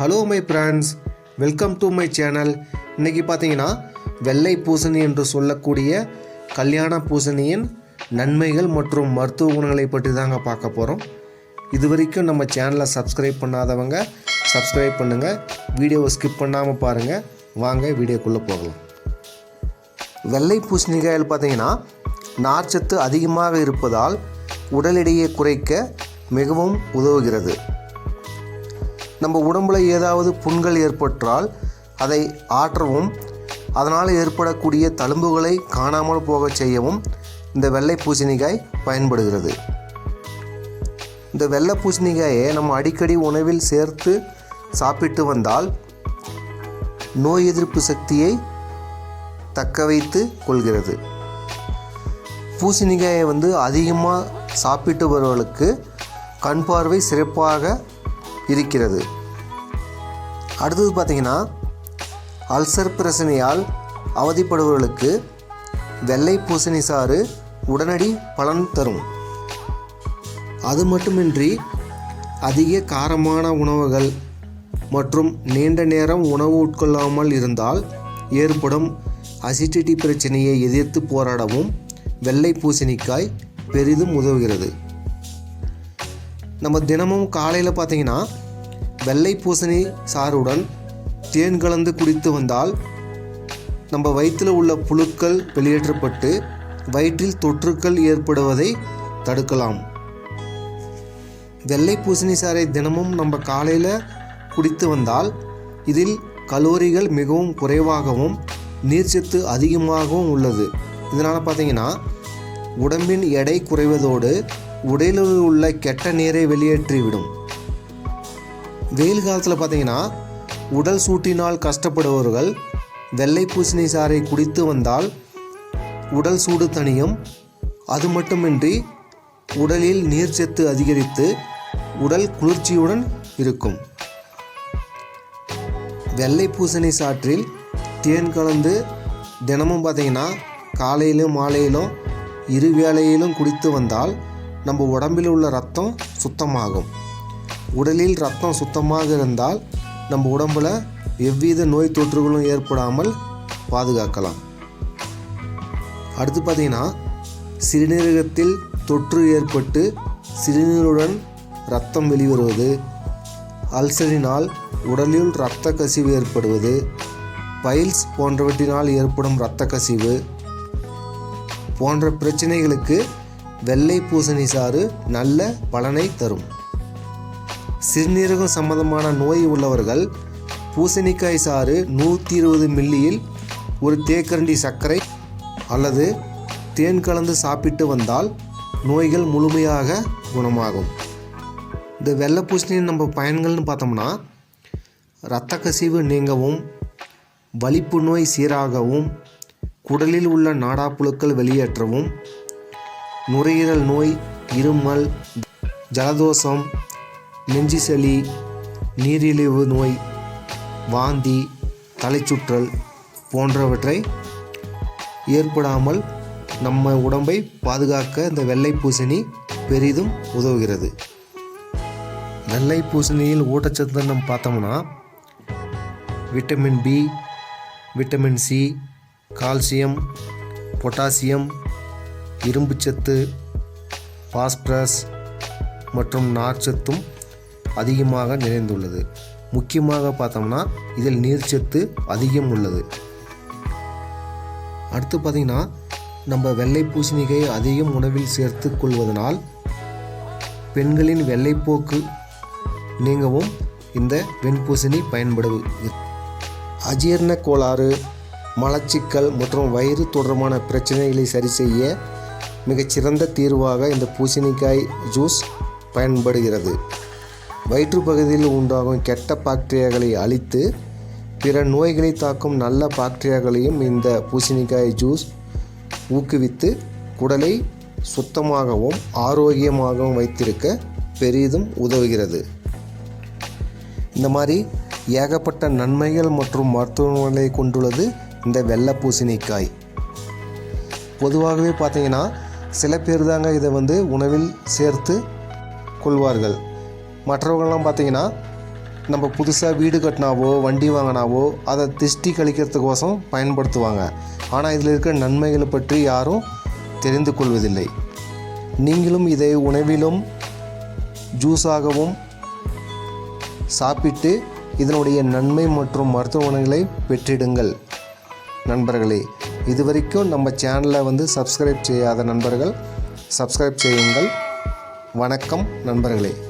Hello my friends welcome to my channel இன்றைக்கி பார்த்தீங்கன்னா வெள்ளை பூசணி என்று சொல்லக்கூடிய கல்யாண பூசணியின் நன்மைகள் மற்றும் மருத்துவ குணங்களை பற்றி தாங்க பார்க்க போகிறோம் இது வரைக்கும் நம்ம சேனலை சப்ஸ்கிரைப் பண்ணாதவங்க சப்ஸ்கிரைப் பண்ணுங்கள் வீடியோவை ஸ்கிப் பண்ணாமல் பாருங்கள் வாங்க வீடியோக்குள்ளே போகலாம். வெள்ளை பூசணிக்காயில் பார்த்தீங்கன்னா நார்ச்சத்து அதிகமாக இருப்பதால் உடல் எடையை குறைக்க மிகவும் உதவுகிறது. நம்ம உடம்புல ஏதாவது புண்கள் ஏற்பட்டால் அதை ஆற்றவும் அதனால் ஏற்படக்கூடிய தழும்புகளை காணாமல் போகச் செய்யவும் இந்த வெள்ளை பூசணிக்காய் பயன்படுகிறது. இந்த வெள்ளை பூசணிக்காயை நம்ம அடிக்கடி உணவில் சேர்த்து சாப்பிட்டு வந்தால் நோய் எதிர்ப்பு சக்தியை தக்க வைத்து கொள்கிறது. பூசணிக்காயை வந்து அதிகமாக சாப்பிட்டு வருவர்களுக்கு கண் பார்வை சிறப்பாக இருக்கிறது. அடுத்தது பார்த்திங்கன்னா அல்சர் பிரச்சனையால் அவதிப்படுபவர்களுக்கு வெள்ளை பூசணி சாறு உடனடி பலன் தரும். அது மட்டுமின்றி அதிக காரமான உணவுகள் மற்றும் நீண்ட நேரம் உணவு உட்கொள்ளாமல் இருந்தால் ஏற்படும் அசிடிட்டி பிரச்சனையை எதிர்த்து போராடவும் வெள்ளை பூசணிக்காய் பெரிதும் உதவுகிறது. நம்ம தினமும் காலையில் பார்த்தீங்கன்னா வெள்ளை பூசணி சாறுடன் தேன் கலந்து குடித்து வந்தால் நம்ம வயிற்றில் உள்ள புழுக்கள் வெளியேற்றப்பட்டு வயிற்றில் தொற்றுக்கள் ஏற்படுவதை தடுக்கலாம். வெள்ளை பூசணி சாறை தினமும் நம்ம காலையில் குடித்து வந்தால் இதில் கலோரிகள் மிகவும் குறைவாகவும் நீர்ச்சத்து அதிகமாகவும் உள்ளது. இதனால் பார்த்தீங்கன்னா உடம்பின் எடை குறைவதோடு உடலில் உள்ள கெட்ட நீரை வெளியேற்றிவிடும். வெயில் காலத்தில் பார்த்தீங்கன்னா உடல் சூட்டினால் கஷ்டப்படுபவர்கள் வெள்ளை பூசணி சாறை குடித்து வந்தால் உடல் சூடு தணியும். அது மட்டுமின்றி உடலில் நீர்ச்சத்து அதிகரித்து உடல் குளிர்ச்சியுடன் இருக்கும். வெள்ளை பூசணி சாற்றில் தேன் கலந்து தினமும் பார்த்தீங்கன்னா காலையிலும் மாலையிலும் இரு வேளையிலும் குடித்து வந்தால் நம்ம உடம்பில் உள்ள ரத்தம் சுத்தமாகும். உடலில் ரத்தம் சுத்தமாக இருந்தால் நம்ம உடம்புல எவ்வித நோய் தொற்றுகளும் ஏற்படாமல் பாதுகாக்கலாம். அடுத்து பார்த்தீங்கன்னா சிறுநீரகத்தில் தொற்று ஏற்பட்டு சிறுநீருடன் ரத்தம் வெளிவருவது அல்சரினால் உடலில் இரத்த கசிவு ஏற்படுவது பைல்ஸ் போன்றவற்றினால் ஏற்படும் இரத்த கசிவு போன்ற பிரச்சனைகளுக்கு வெள்ளை பூசணி சாறு நல்ல பலனை தரும். சிறுநீரகம் சம்பந்தமான நோய் உள்ளவர்கள் பூசணிக்காய் சாறு நூற்றி இருபது மில்லியில் ஒரு தேக்கரண்டி சர்க்கரை அல்லது தேன் கலந்து சாப்பிட்டு வந்தால் நோய்கள் முழுமையாக குணமாகும். இந்த வெள்ளை பூசணியின் நம்ம பயன்கள்னு பார்த்தோம்னா இரத்த கசிவு நீங்கவும் வலிப்பு நோய் சீராகவும் குடலில் உள்ள நாடாப்புழுக்கள் வெளியேற்றவும் நுரையீரல் நோய் இருமல் ஜலதோஷம் நெஞ்சு சளி நீரிழிவு நோய் வாந்தி தலைச்சுற்றல் போன்றவற்றை ஏற்படாமல் நம்ம உடம்பை பாதுகாக்க இந்த வெள்ளை பூசணி பெரிதும் உதவுகிறது. வெள்ளை பூசணியில் ஊட்டச்சத்து நம்ம பார்த்தோம்னா vitamin B vitamin C calcium potassium இரும்புச்சத்து பாஸ்பரஸ் மற்றும் நார்ச்சத்தும் அதிகமாக நிறைந்துள்ளது. முக்கியமாக பார்த்தோம்னா இதில் நீர்ச்சத்து அதிகம் உள்ளது. அடுத்து பார்த்திங்கன்னா நம்ம வெள்ளை பூசணிக்காயை அதிகம் உணவில் சேர்த்து கொள்வதனால் பெண்களின் வெள்ளைப்போக்கு நீங்கவும் இந்த வெண்பூசணி பயன்படுது அஜீரண கோளாறு மலச்சிக்கல் மற்றும் வயிறு தொடர்பான பிரச்சனைகளை சரி செய்ய மிகச்சிறந்த தீர்வாக இந்த பூசணிக்காய் ஜூஸ் பயன்படுகிறது. வயிற்று பகுதியில் உண்டாகும் கெட்ட பாக்டீரியாக்களை அழித்து பிற நோய்களை தாக்கும் நல்ல பாக்டீரியாக்களையும் இந்த பூசணிக்காய் ஜூஸ் ஊக்குவித்து குடலை சுத்தமாகவும் ஆரோக்கியமாகவும் வைத்திருக்க பெரிதும் உதவுகிறது. இந்த மாதிரி ஏகப்பட்ட நன்மைகள் மற்றும் மருத்துவ கொண்டுள்ளது இந்த வெள்ளை பூசணிக்காய். பொதுவாகவே பார்த்தீங்கன்னா சில பேர் தாங்க இதை வந்து உணவில் சேர்த்து கொள்வார்கள். மற்றவங்கள்லாம் பார்த்தீங்கன்னா நம்ம புதுசாக வீடு கட்டினாவோ வண்டி வாங்கினாவோ அதை திஷ்டி கழிக்கிறதுக்கோசம் பயன்படுத்துவாங்க. ஆனால் இதில் இருக்கிற நன்மைகளை பற்றி யாரும் தெரிந்து கொள்வதில்லை. நீங்களும் இதை உணவிலும் ஜூஸாகவும் சாப்பிட்டு இதனுடைய நன்மை மற்றும் மருத்துவ குணங்களை பெற்றிடுங்கள். நண்பர்களே இதுவரைக்கும் நம்ம சேனலை வந்து சப்ஸ்கிரைப் செய்யாத நண்பர்கள் சப்ஸ்கிரைப் செய்யுங்கள். வணக்கம் நண்பர்களே.